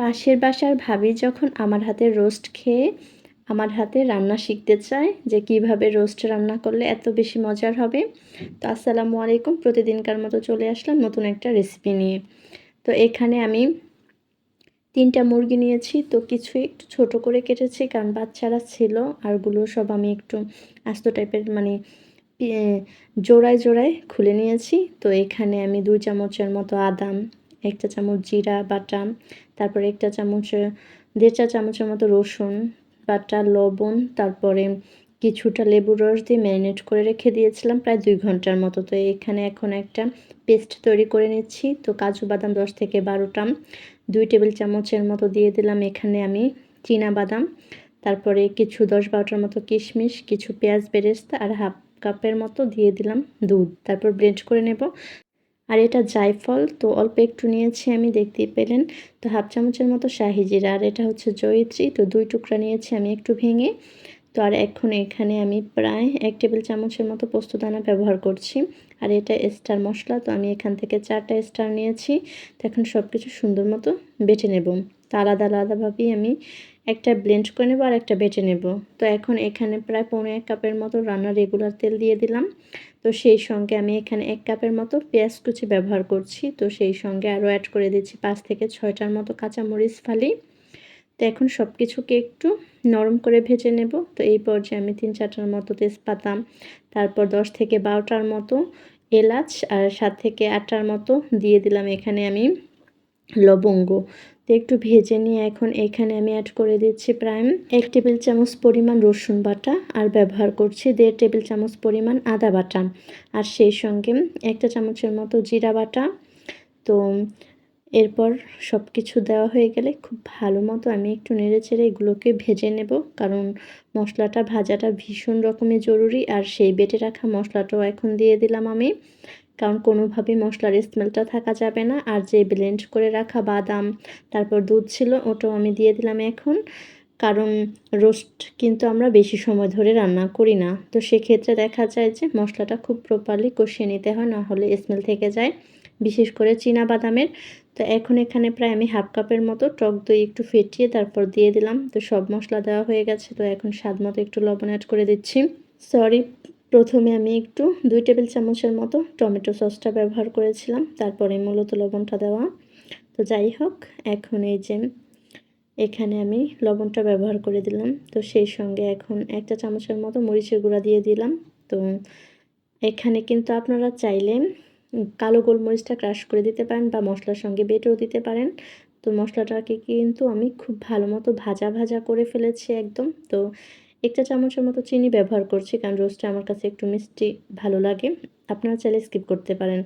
পাশের বাসার ভাবি যখন আমার হাতে রোস্ট খেয়ে আমার হাতে রান্না শিখতে চায় যে কীভাবে রোস্ট রান্না করলে এত বেশি মজার হবে, তো আসসালামু আলাইকুম, প্রতিদিনকার মতো চলে আসলাম নতুন একটা রেসিপি নিয়ে। তো এখানে আমি তিনটা মুরগি নিয়েছি, তো কিছু একটু ছোট করে কেটেছি কারণ বাচ্চারা ছিল আর আরগুলো সব আমি একটু আস্ত টাইপের মানে জোড়ায় জোড়ায় খুলে নিয়েছি। তো এখানে আমি দুই চামচের মতো আদাম একটা চামচ জিরা, বাটা, তারপরে একটা চামচ, দেড় চা চামচের মতো রসুন, বাটা, লবণ, তারপরে কিছুটা লেবুর রস দিয়ে ম্যারিনেট করে রেখে দিয়েছিলাম প্রায় দুই ঘণ্টার মতো। তো এখানে এখন একটা পেস্ট তৈরি করে নিচ্ছি। তো কাজু বাদাম দশ থেকে বারোটা, দুই টেবিল চামচের মতো দিয়ে দিলাম এখানে আমি চীনা বাদাম, তারপরে কিছু দশ বারোটার মতো কিশমিশ, কিছু পেঁয়াজ বেরেস্তা আর হাফ কাপের মতো দিয়ে দিলাম দুধ। তারপর ব্লেন্ড করে নেব। আর এটা জায়ফল, তো অল্প একটু নিয়েছি আমি, দেখতেই পেলেন। তো হাফ চামচের মতো শাহিজিরা আর এটা হচ্ছে জয়িত্রী, তো দুই টুকরা নিয়েছি আমি একটু ভেঙে। তো আর এখন এখানে আমি প্রায় এক টেবিল চামচের মতো পোস্তদানা ব্যবহার করছি। আর এটা স্টার মশলা, তো আমি এখান থেকে চারটা স্টার নিয়েছি। তো এখন সব কিছু সুন্দর মতো বেটে নেব। তো আলাদা আলাদাভাবেই আমি একটা ব্লেন্ড করে নেব আর একটা বেটে নেব। তো এখন এখানে প্রায় পনেরো এক কাপের মতো রান্নার রেগুলার তেল দিয়ে দিলাম। তো সেই সঙ্গে আমি এখানে এক কাপের মতো পেঁয়াজ কুচি ব্যবহার করছি। তো সেই সঙ্গে আরও অ্যাড করে দিচ্ছি পাঁচ থেকে ছয়টার মতো কাঁচামরিচ ফালি। তো এখন সব কিছুকে একটু নরম করে ভেজে নেব। তো এই পর্যায়ে আমি তিন চারটার মতো তেজপাতা, তারপর দশ থেকে বারোটার মতো এলাচ আর সাত থেকে আটটার মতো দিয়ে দিলাম এখানে আমি লবঙ্গ। তো একটু ভেজে নিয়ে এখন এখানে আমি অ্যাড করে দিচ্ছি প্রায় এক টেবিল চামচ পরিমাণ রসুন বাটা আর ব্যবহার করছি দেড় টেবিল চামচ পরিমাণ আদা বাটা। আর সেই সঙ্গে একটা চামচের মতো জিরা বাটা। তো এরপর সব কিছু দেওয়া হয়ে গেলে খুব ভালো মতো আমি একটু নেড়ে চেড়ে এগুলোকে ভেজে নেব। কারণ মশলাটা ভাজাটা ভীষণ রকমের জরুরি আর সেই বেটে রাখা মশলাটাও এখন দিয়ে দিলাম আমি। কারণ কোনোভাবেই মশলার স্মেলটা থাকা যাবে না। আর যে ব্লেন্ড করে রাখা বাদাম, তারপর দুধ ছিল ওটাও আমি দিয়ে দিলাম এখন। কারণ রোস্ট কিন্তু আমরা বেশি সময় ধরে রান্না করি না। তো সেক্ষেত্রে দেখা যায় যে মশলাটা খুব প্রপারলি কষিয়ে নিতে হয়, না হলে স্মেল থেকে যায়, বিশেষ করে চীনা বাদামের তো এখন এখানে প্রায় আমি হাফ কাপের মতো টক দই একটু ফেটিয়ে তারপর দিয়ে দিলাম। তো সব মশলা দেওয়া হয়ে গেছে, তো এখন স্বাদ মতো একটু লবণ অ্যাড করে দিচ্ছি। সরি প্রথমে আমি একটু দুই টেবিল চামচের মতো টমেটো সসটা ব্যবহার করেছিলাম। তারপরে মূলত লবণটা দেওয়া। তো যাই হোক, এখন এই যে এখানে আমি লবণটা ব্যবহার করে দিলাম। তো সেই সঙ্গে এখন একটা চামচের মতো মরিচের গুঁড়া দিয়ে দিলাম। তো এখানে কিন্তু আপনারা চাইলে কালো গোলমরিচটা ক্রাশ করে দিতে পারেন বা মশলার সঙ্গে বেটেও দিতে পারেন। তো মশলাটাকে কিন্তু আমি খুব ভালো মতো ভাজা ভাজা করে ফেলেছি একদম। তো একটা চামচের মতো চিনি ব্যবহার করছি কারণ রোস্টটা আমার কাছে একটু মিষ্টি ভালো লাগে। আপনারা চাইলে স্কিপ করতে পারেন।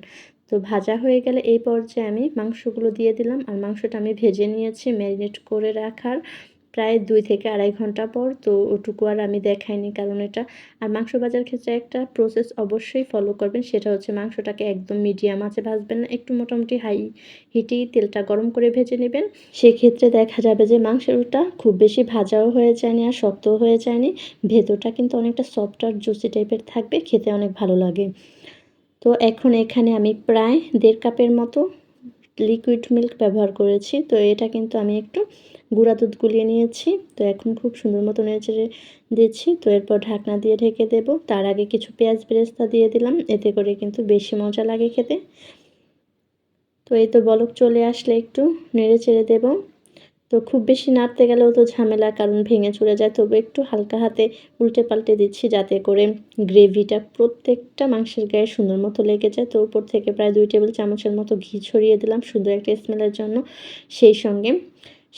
তো ভাজা হয়ে গেলে এই পর্যায়ে আমি মাংসগুলো দিয়ে দিলাম। আর মাংসটা আমি ভেজে নিয়েছি ম্যারিনেট করে রাখার প্রায় দুই থেকে আড়াই ঘণ্টা পর। তো ওটুকু আর আমি দেখাইনি কারণ এটা। আর মাংস ভাজার ক্ষেত্রে একটা প্রসেস অবশ্যই ফলো করবেন। সেটা হচ্ছে মাংসটাকে একদম মিডিয়াম আছে ভাজবেন না, একটু মোটামুটি হাই হিটেই তেলটা গরম করে ভেজে নেবেন। সেক্ষেত্রে দেখা যাবে যে মাংসটা খুব বেশি ভাজাও হয়ে যায়নি আর শক্তও হয়ে যায়নি। ভেতরটা কিন্তু অনেকটা সফট আর জুসি টাইপের থাকবে, খেতে অনেক ভালো লাগে। তো এখন এখানে আমি প্রায় দেড় কাপের মতো লিকুইড মিল্ক ব্যবহার করেছি। তো এটা কিন্তু আমি একটু গুঁড়া দুধ গুলিয়ে নিয়েছি। তো এখন খুব সুন্দর মতো নেড়ে দিচ্ছি। তো এরপর ঢাকনা দিয়ে ঢেকে দেব। তার আগে কিছু পেঁয়াজ বেরেস্তা দিয়ে দিলাম। এতে করে কিন্তু বেশি মজা লাগে খেতে। তো এই তো বলক চলে আসলে একটু নেড়ে চেড়ে দেবো। তো খুব বেশি নাড়তে গেলেও তো ঝামেলা কারণ ভেঙে চলে যায়। তবে একটু হালকা হাতে উল্টে পাল্টে দিচ্ছি যাতে করে গ্রেভিটা প্রত্যেকটা মাংসের গায়ে সুন্দর মতো লেগে যায়। তো উপর থেকে প্রায় দুই টেবিল চামচের মতো ঘি ছড়িয়ে দিলাম সুন্দর একটা স্মেলের জন্য। সেই সঙ্গে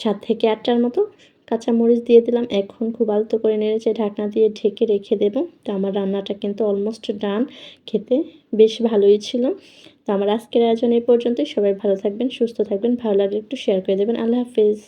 সাত থেকে আটটার মতো কাঁচামরিচ দিয়ে দিলাম। এখন খুব আলতো করে নেড়েছে ঢাকনা দিয়ে ঢেকে রেখে দেব। তো আমার রান্নাটা কিন্তু অলমোস্ট ডান খেতে বেশ ভালোই ছিল। তো আমার আজকের আয়োজন এই পর্যন্তই। সবাই ভালো থাকবেন, সুস্থ থাকবেন। ভালো লাগলে একটু শেয়ার করে দেবেন। আল্লাহ হাফিজ।